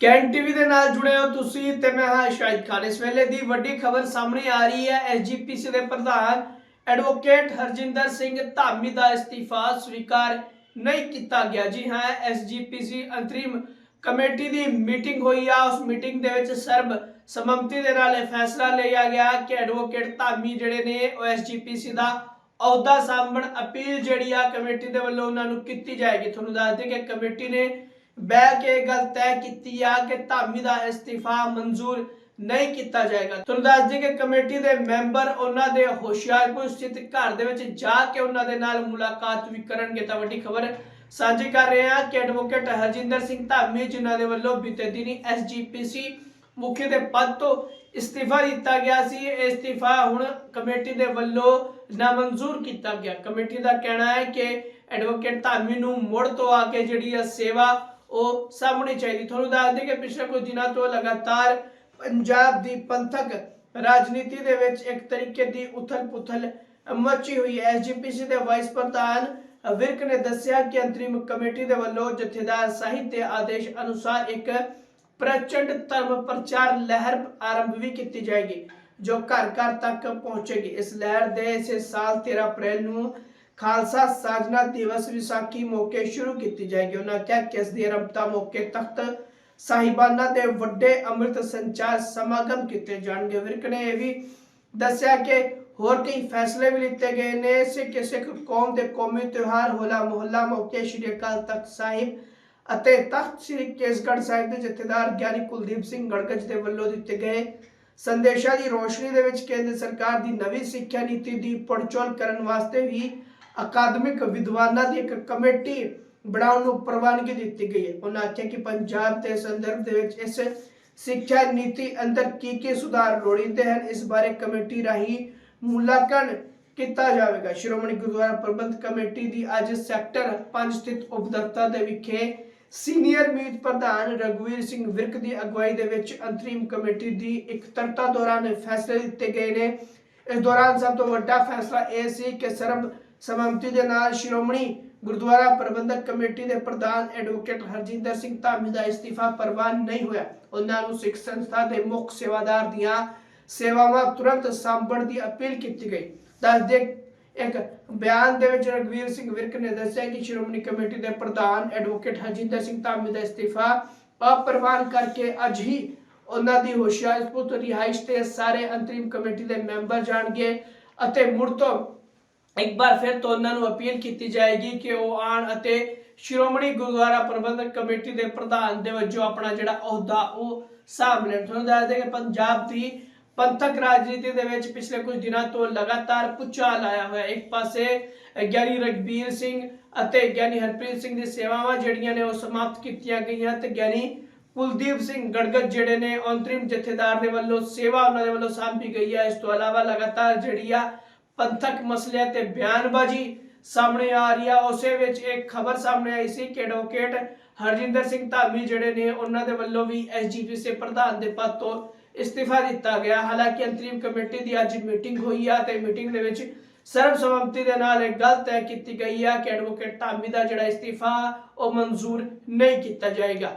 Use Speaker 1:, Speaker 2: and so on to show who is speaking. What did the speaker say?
Speaker 1: Can TV ਦੇ ਨਾਲ ਜੁੜੇ ਹੋ ਤੁਸੀਂ ਤੇ ਮੈਂ ਹਾਂ ਸ਼ਾਹਿਦ ਖਾਨ। ਇਸ ਵੇਲੇ ਦੀ ਵੱਡੀ ਖਬਰ ਸਾਹਮਣੇ ਆ ਰਹੀ ਹੈ। ਐਸਜੀਪੀਸੀ ਦੇ ਪ੍ਰਧਾਨ ਐਡਵੋਕੇਟ ਹਰਜਿੰਦਰ ਸਿੰਘ ਧਾਮੀ ਦਾ ਅਸਤੀਫਾ ਸਵੀਕਾਰ ਨਹੀਂ ਕੀਤਾ ਗਿਆ। ਜੀ ਹਾਂ ਐਸਜੀਪੀਸੀ ਅੰਤਰਿਮ ਕਮੇਟੀ ਦੀ ਮੀਟਿੰਗ ਹੋਈ ਆ। ਉਸ ਮੀਟਿੰਗ ਦੇ ਵਿੱਚ ਸਰਬ ਸੰਮਤੀ ਦੇ ਨਾਲ ਇਹ ਫੈਸਲਾ ਲਿਆ ਗਿਆ ਕਿ ਐਡਵੋਕੇਟ ਧਾਮੀ ਜਿਹੜੇ ਨੇ, ਉਹ ਐਸਜੀਪੀਸੀ ਦਾ ਅਹੁਦਾ ਸਾਂਭਣ ਅਪੀਲ ਜਿਹੜੀ ਆ ਕਮੇਟੀ ਦੇ ਵੱਲੋਂ ਉਹਨਾਂ ਨੂੰ ਕੀਤੀ ਜਾਏਗੀ। ਤੁਹਾਨੂੰ ਦੱਸ ਦੇ ਕਿ ਕਮੇਟੀ ਨੇ ਬਹਿ ਕੇ ਗੱਲ ਤੈਅ ਕੀਤੀ ਆ ਕਿ ਧਾਮੀ ਦਾ ਅਸਤੀਫਾ ਮਨਜ਼ੂਰ ਨਹੀਂ ਕੀਤਾ ਜਾਏਗਾ। ਤੁਹਾਨੂੰ ਦੱਸ ਦਈਏ ਕਿ ਕਮੇਟੀ ਦੇ ਮੈਂਬਰ ਉਹਨਾਂ ਦੇ ਹੁਸ਼ਿਆਰਪੁਰ ਸਥਿਤ ਘਰ ਦੇ ਵਿੱਚ ਜਾ ਕੇ ਉਹਨਾਂ ਦੇ ਨਾਲ ਮੁਲਾਕਾਤ ਵੀ ਕਰਨਗੇ ਤਾਂ ਵੱਡੀ ਖਬਰ ਸਾਂਝੀ ਕਰ ਰਹੇ ਹਾਂ ਕਿ ਐਡਵੋਕੇਟ ਹਰਜਿੰਦਰ ਸਿੰਘ ਧਾਮੀ, ਜਿਨ੍ਹਾਂ ਦੇ ਵੱਲੋਂ ਬੀਤੇ ਦਿਨੀ ਐਸਜੀਪੀਸੀ ਮੁਖੀ ਦੇ ਪਦ ਤੋਂ ਇਸਤੀਫਾ ਦਿੱਤਾ ਗਿਆ ਸੀ, ਇਹ ਇਸਤੀਫਾ ਹੁਣ ਕਮੇਟੀ ਦੇ ਵੱਲੋਂ ਨਾਮਨਜ਼ੂਰ ਕੀਤਾ ਗਿਆ। ਕਮੇਟੀ ਦਾ ਕਹਿਣਾ ਹੈ ਕਿ ਐਡਵੋਕੇਟ ਧਾਮੀ ਨੂੰ ਮੁੜ ਤੋਂ ਆ ਕੇ ਜਿਹੜੀ ਹੈ ਸੇਵਾ ਉਹ ਸਾਹਮਣੇ ਚਾਹੀਦੀ। ਤੁਹਾਨੂੰ ਦੱਸ ਦਈਏ ਕਿ ਪਿਛਲੇ ਕੁਝ ਦਿਨਾਂ ਤੋਂ ਲਗਾਤਾਰ ਪੰਜਾਬ ਦੀ ਪੰਥਕ ਰਾਜਨੀਤੀ ਦੇ ਵਿੱਚ ਇੱਕ ਤਰੀਕੇ ਦੀ ਉਥਲ-ਪੁਥਲ ਮਚੀ ਹੋਈ ਹੈ। ਐਸਜੀਪੀਸੀ ਦੇ ਵਾਈਸ ਪ੍ਰਧਾਨ ਵਿਰਕ ਨੇ ਦੱਸਿਆ ਕਿ ਅੰਤਰਿਮ ਕਮੇਟੀ ਦੇ ਵੱਲੋਂ ਜਥੇਦਾਰ ਸਾਹਿਬ ਦੇ ਆਦੇਸ਼ ਅਨੁਸਾਰ ਇੱਕ ਪ੍ਰਚੰਡ ਧਰਮ ਪ੍ਰਚਾਰ ਲਹਿਰ ਆਰੰਭ ਵੀ ਕੀਤੀ ਜਾਏਗੀ, ਜੋ ਘਰ ਘਰ ਤੱਕ ਪਹੁੰਚੇਗੀ। ਇਸ ਲਹਿਰ ਦੇ ਇਸੇ ਸਾਲ 13 ਅਪ੍ਰੈਲ ਨੂੰ ਖਾਲਸਾ ਸਾਜਨਾ ਦਿਵਸ ਵਿਸਾਖੀ ਮੌਕੇ ਸ਼ੁਰੂ ਕੀਤੀ ਜਾਏਗੀ। ਉਹਨਾਂ ਕਿਹਾ ਕਿ ਇਸ ਦੀ ਆਰੰਭਤਾ ਮੌਕੇ ਤਖਤ ਸਾਹਿਬਾਨਾਂ ਦੇ ਵੱਡੇ ਅੰਮ੍ਰਿਤ ਸੰਚਾਰ ਸਮਾਗਮ ਕੀਤੇ ਜਾਣਗੇ। ਵਿਰਕ ਨੇ ਇਹ ਵੀ ਦੱਸਿਆ ਕਿ ਹੋਰ ਕਈ ਫੈਸਲੇ ਵੀ ਲਿੱਤੇ ਗਏ ਨੇ। ਸਿੱਖ ਸਿੱਖ ਕੌਮ ਦੇ ਕੌਮੀ ਤਿਉਹਾਰ, ਹੋਲਾ ਮੁਹੱਲਾ ਮੌਕੇ ਸ਼੍ਰੀ ਅਕਾਲ ਤਖਤ ਸਾਹਿਬ ਅਤੇ ਤਖਤ ਸ੍ਰੀ ਕੇਸਗੜ੍ਹ ਸਾਹਿਬ ਦੇ ਜਥੇਦਾਰ ਗਿਆਨੀ ਕੁਲਦੀਪ ਸਿੰਘ ਗੜਗਜ ਦੇ ਵੱਲੋਂ ਦਿੱਤੇ ਗਏ ਸੰਦੇਸ਼ਾਂ ਦੀ ਰੋਸ਼ਨੀ ਦੇ ਵਿੱਚ ਕੇਂਦਰ ਸਰਕਾਰ ਦੀ ਨਵੀਂ ਸਿੱਖਿਆ ਨੀਤੀ ਦੀ ਪੜਚੋਲ ਕਰਨ ਵਾਸਤੇ ਵੀ ਅਕਾਦਮਿਕ ਵਿਦਵਾਨਾਂ ਦੀ ਇੱਕ ਕਮੇਟੀ ਬਣਾਉਣ ਨੂੰ ਪ੍ਰਵਾਨਗੀ ਦਿੱਤੀ ਗਈ ਹੈ। ਉਹਨਾਂ ਆਖਿਆ ਕਿ ਪੰਜਾਬ ਦੇ ਸੰਦਰਭ ਦੇ ਵਿੱਚ ਇਸ ਸਿੱਖਿਆ ਨੀਤੀ ਅੰਦਰ ਕੀ ਕੀ ਸੁਧਾਰ ਲੋੜੀਂਦੇ ਹਨ, ਇਸ ਬਾਰੇ ਕਮੇਟੀ ਰਾਹੀਂ ਮੁਲਾਂਕਣ ਕੀਤਾ ਜਾਵੇਗਾ। ਸ਼੍ਰੋਮਣੀ ਗੁਰਦੁਆਰਾ ਪ੍ਰਬੰਧ ਕਮੇਟੀ ਦੀ ਅੱਜ ਸੈਕਟਰ 5 ਸਥਿਤ ਉਪਦਰਤਾ ਦੇ ਵਿਖੇ ਸੀਨੀਅਰ ਮੀਤ ਪ੍ਰਧਾਨ ਰਗਵੀਰ ਸਿੰਘ ਵਿਰਕ ਦੀ ਅਗਵਾਈ ਦੇ ਵਿੱਚ ਅੰਤਰੀਮ ਕਮੇਟੀ ਦੀ ਇਕੱਤਰਤਾ ਦੌਰਾਨ ਫੈਸਲੇ ਦਿੱਤੇ ਗਏ ਨੇ। ਇਸ ਦੌਰਾਨ ਸਭ ਤੋਂ ਵੱਡਾ ਫੈਸਲਾ ਇਹ ਸੀ ਕਿ ਸਰਬ ਸੰਮਤੀ ਦੇ ਨਾਲ ਸ਼੍ਰੋਮਣੀ ਗੁਰਦੁਆਰਾ ਪ੍ਰਬੰਧਕ ਕਮੇਟੀ ਦੇ ਪ੍ਰਧਾਨ ਐਡਵੋਕੇਟ ਹਰਜਿੰਦਰ ਸਿੰਘ ਧਾਮੀ ਦਾ ਇਸਤੀਫਾ ਪ੍ਰਵਾਨ ਨਹੀਂ ਹੋਇਆ। ਉਹਨਾਂ ਨੂੰ ਸਿੱਖ ਸੰਸਥਾ ਦੇ ਮੁੱਖ ਸੇਵਾਦਾਰ ਦੀਆਂ ਸੇਵਾਵਾਂ ਤੁਰੰਤ ਸਾਂਭਣ ਦੀ ਅਪੀਲ ਕੀਤੀ ਗਈ। ਦੱਸ ਦੇ ਇੱਕ ਬਿਆਨ ਦੇ ਵਿੱਚ ਰਗਵੀਰ ਸਿੰਘ ਵਿਰਕ ਨੇ ਦੱਸਿਆ ਕਿ ਸ਼੍ਰੋਮਣੀ ਕਮੇਟੀ ਦੇ ਪ੍ਰਧਾਨ ਐਡਵੋਕੇਟ ਹਰਜਿੰਦਰ ਸਿੰਘ ਧਾਮੀ ਦਾ ਇਸਤੀਫਾ ਅਪ੍ਰਵਾਨ ਕਰਕੇ ਅੱਜ ਹੀ ਉਹਨਾਂ ਦੀ ਹੁਸ਼ਿਆਰਪੁਰ ਰਿਹਾਇਸ਼ ਤੇ ਸਾਰੇ ਅੰਤਰਿਮ ਕਮੇਟੀ ਦੇ ਮੈਂਬਰ ਜਾਣਗੇ ਅਤੇ ਮੁੜ ਤੋਂ ਇੱਕ ਵਾਰ ਫਿਰ ਤੋਂ ਉਹਨਾਂ ਨੂੰ ਅਪੀਲ ਕੀਤੀ ਜਾਏਗੀ ਕਿ ਉਹ ਆਣ ਅਤੇ ਸ਼੍ਰੋਮਣੀ ਗੁਰਦੁਆਰਾ ਪ੍ਰਬੰਧਕ ਕਮੇਟੀ ਦੇ ਪ੍ਰਧਾਨ ਦੇ ਵਜੋਂ ਆਪਣਾ ਜਿਹੜਾ ਅਹੁਦਾ ਉਹ ਸਾਂਭ ਲੈਣ ਤੁਹਾਨੂੰ ਦੱਸ ਦੇ ਕਿ ਪੰਜਾਬ ਦੀ ਪੰਥਕ ਰਾਜਨੀਤੀ ਦੇ ਵਿੱਚ ਪਿਛਲੇ ਕੁਝ ਦਿਨਾਂ ਤੋਂ ਲਗਾਤਾਰ ਪੁਚਾਲ ਆਇਆ ਹੋਇਆ। ਇੱਕ ਪਾਸੇ ਗਿਆਨੀ ਰਗਬੀਰ ਸਿੰਘ ਅਤੇ ਗਿਆਨੀ ਹਰਪ੍ਰੀਤ ਸਿੰਘ ਦੀ ਸੇਵਾਵਾਂ ਜਿਹੜੀਆਂ ਨੇ ਉਹ ਸਮਾਪਤ ਕੀਤੀਆਂ ਗਈਆਂ ਤੇ ਗਿਆਨੀ ਕੁਲਦੀਪ ਸਿੰਘ ਗੜਗੜ ਜਿਹੜੇ ਨੇ ਅੰਤਰਿਮ ਜਥੇਦਾਰ ਦੇ ਵੱਲੋਂ ਸੇਵਾ ਉਹਨਾਂ ਦੇ ਵੱਲੋਂ ਸਾਂਭੀ ਗਈ ਹੈ। ਇਸ ਤੋਂ ਇਲਾਵਾ ਲਗਾਤਾਰ ਜਿਹੜੀ ਆ ਪੰਥਕ ਮਸਲਿਆਂ ਤੇ ਬਿਆਨਬਾਜ਼ੀ ਸਾਹਮਣੇ ਆ ਰਹੀ ਆ। ਉਸੇ ਵਿੱਚ ਇੱਕ ਖਬਰ ਸਾਹਮਣੇ ਆਈ ਸੀ ਕਿ ਐਡਵੋਕੇਟ ਹਰਜਿੰਦਰ ਸਿੰਘ ਧਾਮੀ ਜਿਹੜੇ ਨੇ, ਉਹਨਾਂ ਦੇ ਵੱਲੋਂ ਵੀ ਐਸਜੀਪੀਸੀ ਪ੍ਰਧਾਨ ਦੇ ਪਦ ਤੋਂ ਇਸਤੀਫਾ ਦਿੱਤਾ ਗਿਆ। ਹਾਲਾਂਕਿ ਅੰਤਰੀਮ ਕਮੇਟੀ ਦੀ ਅੱਜ ਮੀਟਿੰਗ ਹੋਈ ਆ ਤੇ ਮੀਟਿੰਗ ਦੇ ਵਿੱਚ ਸਰਬਸੰਮਤੀ ਦੇ ਨਾਲ ਇਹ ਗੱਲ ਤੈਅ ਕੀਤੀ ਗਈ ਆ ਕਿ ਐਡਵੋਕੇਟ ਧਾਮੀ ਦਾ ਜਿਹੜਾ ਇਸਤੀਫਾ, ਉਹ ਮਨਜ਼ੂਰ ਨਹੀਂ ਕੀਤਾ ਜਾਏਗਾ।